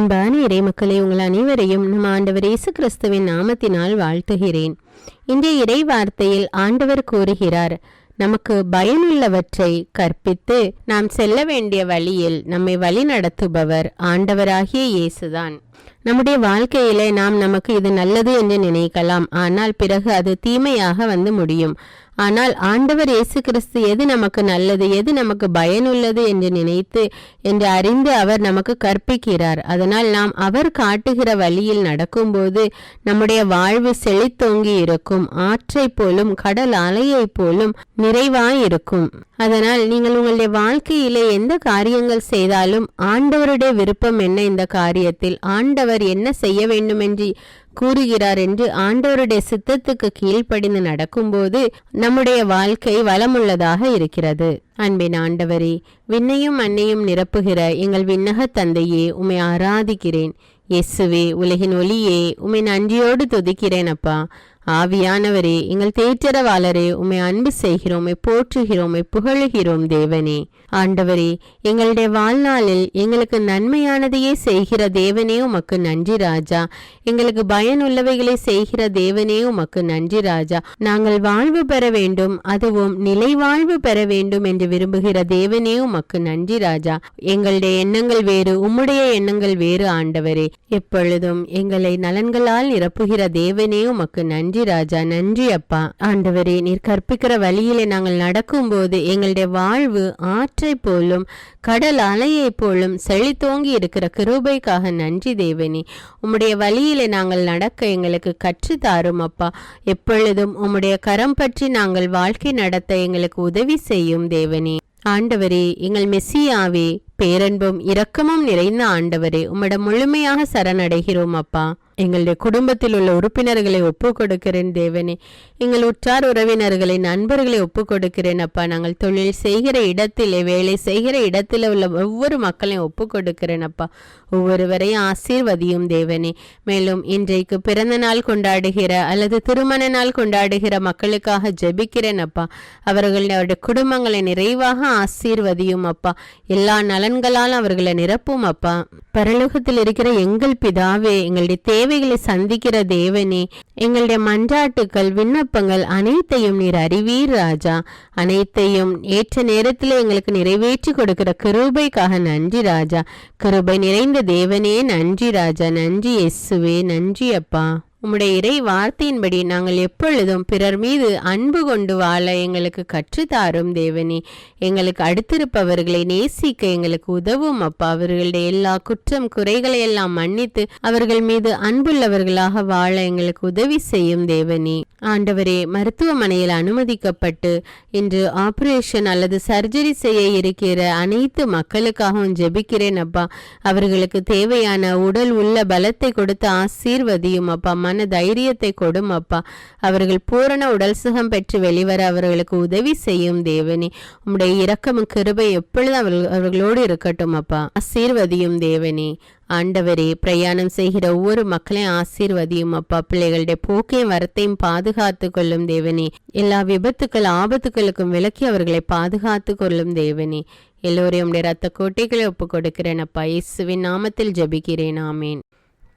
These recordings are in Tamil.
அன்பான இறைமக்களே உங்கள் அனைவரையும் நம் ஆண்டவர் இயேசு கிறிஸ்துவின் நாமத்தினால் வாழ்த்துகிறேன். இன்றைய இறை வார்த்தையில் ஆண்டவர் கூறுகிறார் நமக்கு பயனுள்ளவற்றை கற்பித்து நாம் செல்ல வேண்டிய வழியில் நம்மை வழி நடத்துபவர் ஆண்டவராகிய இயேசுதான். நம்முடைய வாழ்க்கையிலே நாம் நமக்கு இது நல்லது என்று நினைக்கலாம். ஆனால் பிறகு அது தீமையாக வந்து முடியும். ஆனால் ஆண்டவர் இயேசு கிறிஸ்து எது நமக்கு நல்லது எது நமக்கு பயனுள்ளது என்று நினைத்து என்று அறிந்து அவர் நமக்கு கற்பிக்கிறார். அதனால் நாம் அவர் காட்டுகிற வழியில் நடக்கும்போது நம்முடைய வாழ்வு செழித்தோங்கி இருக்கும். ஆற்றை போலும் கடல் அலையைப் போலும் நிறைவாய் இருக்கும் அதனால் நீங்கள் உங்களுடைய வாழ்க்கையிலே எந்த காரியங்கள் செய்தாலும் ஆண்டவருடைய விருப்பம் என்ன இந்த காரியத்தில்? ஆண்டவர் என்ன செய்ய வேண்டும் என்று கூறுகிறார் என்று ஆண்டவருடைய சித்தத்துக்கு கீழ்ப்படிந்து நடக்கும்போது நம்முடைய வாழ்க்கை வளமுள்ளதாக இருக்கிறது. அன்பின் ஆண்டவரே விண்ணையும் மண்ணையும் நிரப்புகிற எங்கள் விண்ணக தந்தையே உமை ஆராதிக்கிறேன். இயேசுவே உலகின் ஒளியே உமை நன்றியோடு துதிக்கிறேன் அப்பா. ஆவியானவரே எங்கள் தேற்றரவாளரே உம்மை அன்பு செய்கிறோம் உம்மை போற்றுகிறோம் புகழுகிறோம் தேவனே. ஆண்டவரே எங்களுடைய வாழ்நாளில் எங்களுக்கு நன்மையானதையே செய்கிற தேவனே உமக்கு நன்றி ராஜா. எங்களுக்கு பயனுள்ளவைகளை செய்கிற தேவனே உமக்கு நன்றி ராஜா. நாங்கள் வாழ்வு பெற வேண்டும் அதுவும் நிலை வாழ்வு பெற வேண்டும் என்று விரும்புகிற தேவனே உமக்கு நன்றி ராஜா. எங்களுடைய எண்ணங்கள் வேறு உம்முடைய எண்ணங்கள் வேறு ஆண்டவரே. எப்பொழுதும் எங்களை நலன்களால் நிரப்புகிற தேவனே உமக்கு நன்றி ராஜா நன்றி அப்பா. ஆண்டவரே நீர் கற்பிக்கிற வழியிலே நாங்கள் நடக்கும்போது எங்களுடைய வாழ்வு ஆற்றை போலும் கடல் அலையை போலும் செழித்தோங்கி இருக்கிற கிருபைக்காக நன்றி தேவனே. உம்முடைய வழியிலே நாங்கள் நடக்க எங்களுக்கு கற்று தாரும் அப்பா. எப்பொழுதும் உம்முடைய கரம் பற்றி நாங்கள் வாழ்க்கை நடத்த எங்களுக்கு உதவி செய்யும் தேவனே. ஆண்டவரே எங்கள் மெஸ்ஸியாவே பேரன்பும் இரக்கமும் நிறைந்த ஆண்டவரே உம்மிடம் முழுமையாக சரணடைகிறோம் அப்பா. எங்களுடைய குடும்பத்தில் உள்ள உறுப்பினர்களை ஒப்பு கொடுக்கிறேன் தேவனே. எங்கள் உற்றார் உறவினர்களை நண்பர்களை ஒப்பு கொடுக்கிறேன் அப்பா. நாங்கள் தொழில் செய்கிற இடத்திலே வேலை செய்கிற இடத்தில் உள்ள ஒவ்வொரு மக்களையும் ஒப்புக்கொடுக்கிறேன் அப்பா. ஒவ்வொருவரையும் ஆசீர்வதியும் தேவனே. மேலும் இன்றைக்கு பிறந்த நாள் கொண்டாடுகிற அல்லது திருமண நாள் கொண்டாடுகிற மக்களுக்காக ஜெபிக்கிறேன் அப்பா. அவர்கள் அவருடைய குடும்பங்களை நிறைவாக ஆசீர்வதியும் அப்பா. எல்லா நலன்களால் அவர்களை நிரப்பும் அப்பா. பரலோகத்தில் இருக்கிற எங்கள் பிதாவே எங்களுடைய தேவைகளை சந்திக்கிற தேவனே எங்களுடைய மன்றாட்டுக்கள் விண்ணப்பங்கள் அனைத்தையும் நீர் அறிவீர் ராஜா. அனைத்தையும் ஏற்ற நேரத்தில் எங்களுக்கு நிறைவேற்றி கொடுக்கிற கிருபைக்காக நன்றி ராஜா. கிருபை நிறைந்த தேவனே நன்றி ராஜா நன்றி எஸ்ஸுவே நன்றி அப்பா. உம்முடைய இறை வார்த்தையின்படி நாங்கள் எப்பொழுதும் பிறர் மீது அன்பு கொண்டு வாழ எங்களுக்கு கற்றுத்தாரும் தேவனே. எங்களுக்கு அடுத்திருப்பவர்களை நேசிக்க எங்களுக்கு உதவும் அப்பா. அவர்களுடைய எல்லா குற்றம் குறைகளை எல்லாம் மன்னித்து அவர்கள் மீது அன்புள்ளவர்களாக வாழ எங்களுக்கு உதவி செய்யும் தேவனே. ஆண்டவரே மருத்துவமனையில் அனுமதிக்கப்பட்டு இன்று ஆபரேஷன் அல்லது சர்ஜரி செய்ய இருக்கிற அனைத்து மக்களுக்காகவும் ஜெபிக்கிறேன் அப்பா. அவர்களுக்கு தேவையான உடல் உள்ள பலத்தை கொடுத்து ஆசீர்வதியும் அப்பா. மன தைரியத்தை கொடும் அப்பா. அவர்கள் பூரண உடல் சுகம் பெற்று வெளிவர அவர்களுக்கு உதவி செய்யும் தேவனே. உம்முடைய இரக்கமும் கிருபை எப்பொழுது அவர்கள் அவர்களோடு இருக்கட்டும் அப்பா. ஆசீர்வதியும் தேவனே. ஆண்டவரே பிரயாணம் செய்கிற ஒவ்வொரு மக்களையும் ஆசீர்வதியும் அப்பா. பிள்ளைகளுடைய போக்கையும் வரத்தையும் பாதுகாத்து கொள்ளும் தேவனே. எல்லா விபத்துக்கள் ஆபத்துக்களுக்கும் விலக்கி அவர்களை பாதுகாத்து கொள்ளும் தேவனே. எல்லோரையும் உடைய ரத்த கோட்டைகளை ஒப்புக் கொடுக்கிறேன் அப்பா. இயேசுவின் நாமத்தில் ஜெபிக்கிறேன் ஆமேன்.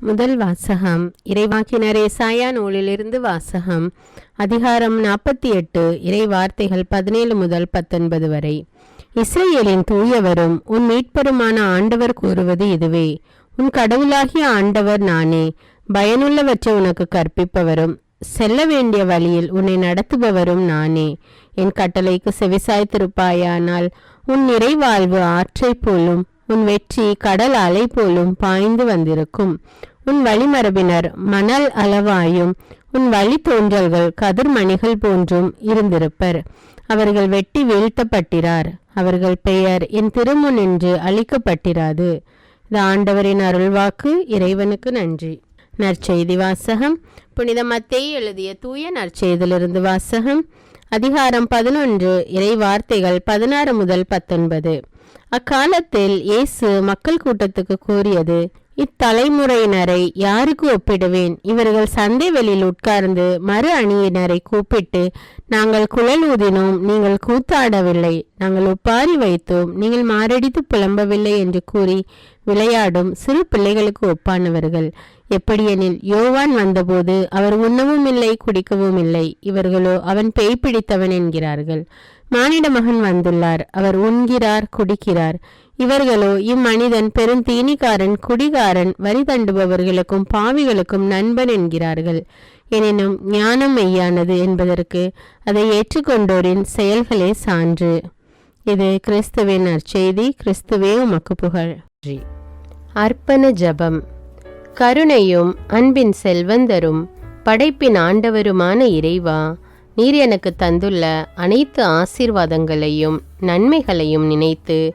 முதல் வாசகம் இறைவாக்கினரே சாயா நூலிலிருந்து வாசகம் அதிகாரம் நாற்பத்தி எட்டு இறை வார்த்தைகள் பதினேழு முதல் பத்தொன்பது வரை. இஸ்ரேலின் தூயவரும் உன் மீட்பருமான ஆண்டவர் கூறுவது இதுவே. உன் கடவுளாகிய ஆண்டவர் நானே பயனுள்ளவற்றை உனக்கு கற்பிப்பவரும் செல்ல வேண்டிய வழியில் உன்னை நடத்துபவரும் நானே. என் கட்டளைக்கு செவிசாய்த்திருப்பாயானால் உன் நிறைவாழ்வு ஆற்றை போலும் உன் வெற்றி கடல் அலை போலும் பாய்ந்து வந்திருக்கும். உன் வழிமரபினர் மணல் அளவாயும் உன் வழி தோன்றல்கள் கதிர்மணிகள் போன்றும் இருந்திருப்பர். அவர்கள் வெட்டி வீழ்த்தப்பட்டிறார் அவர்கள் பெயர் என் திருமுன் என்று அழிக்கப்பட்டிராது இது ஆண்டவரின் அருள்வாக்கு. இறைவனுக்கு நன்றி. நற்செய்தி வாசகம். புனித மத்தேயு எழுதிய தூய நற்செய்திலிருந்து வாசகம். அதிகாரம் பதினொன்று. இறை வார்த்தைகள் பதினாறு முதல் பத்தொன்பது. அக்காலத்தில் இயேசு மக்கள் கூட்டத்துக்கு கூறியது இத்தலைமுறையினரை யாருக்கு ஒப்பிடுவேன்? இவர்கள் சந்தை வெளியில் உட்கார்ந்து மறு அணியினரை கூப்பிட்டு நாங்கள் குழல் ஊதினோம் நீங்கள் கூத்தாடவில்லை. நாங்கள் ஒப்பாரி வைத்தோம் நீங்கள் மாரடித்து புலம்பவில்லை என்று கூறி விளையாடும் சிறு பிள்ளைகளுக்கு ஒப்பானவர்கள். எப்படியெனில் யோவான் வந்தபோது அவர் உண்ணவும் இல்லை குடிக்கவும் இல்லை. இவர்களோ அவன் பேய் பிடித்தவன் என்கிறார்கள். மானிட மகன் வந்துள்ளார். அவர் உண்கிறார் குடிக்கிறார். இவர்களோ இம்மனிதன் பெரும் தீனிக்காரன் குடிகாரன் வரி தண்டுபவர்களுக்கும் பாவிகளுக்கும் நண்பன் என்கிறார்கள். எனினும் ஞானம் மெய்யானது என்பதற்கு அதை ஏற்றுக்கொண்டோரின் செயல்களே சான்று. இது கிறிஸ்துவின் நற்செய்தி கிறிஸ்துவே உமக்கு புகழ். அர்ப்பண ஜபம். கருணையும் அன்பின் செல்வந்தரும் படைப்பின் ஆண்டவருமான இறைவா நீர் எனக்கு தந்துள்ள அனைத்து ஆசீர்வாதங்களையும் நன்மைகளையும் நினைத்து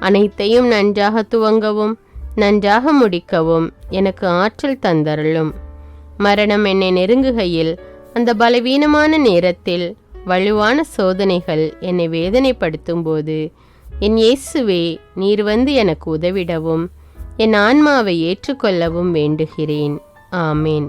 அனைத்தையும் நன்றாக துவங்கவும் நன்றாக முடிக்கவும் எனக்கு ஆற்றல் தந்தருளும். மரணம் என்னை நெருங்குகையில் அந்த பலவீனமான நேரத்தில் வலுவான சோதனைகள் என்னை வேதனைப்படுத்தும் போது என் இயேசுவே நீர் வந்து எனக்கு உதவிடவும் என் ஆன்மாவை ஏற்றுக்கொள்ளவும் வேண்டுகிறேன். ஆமேன்.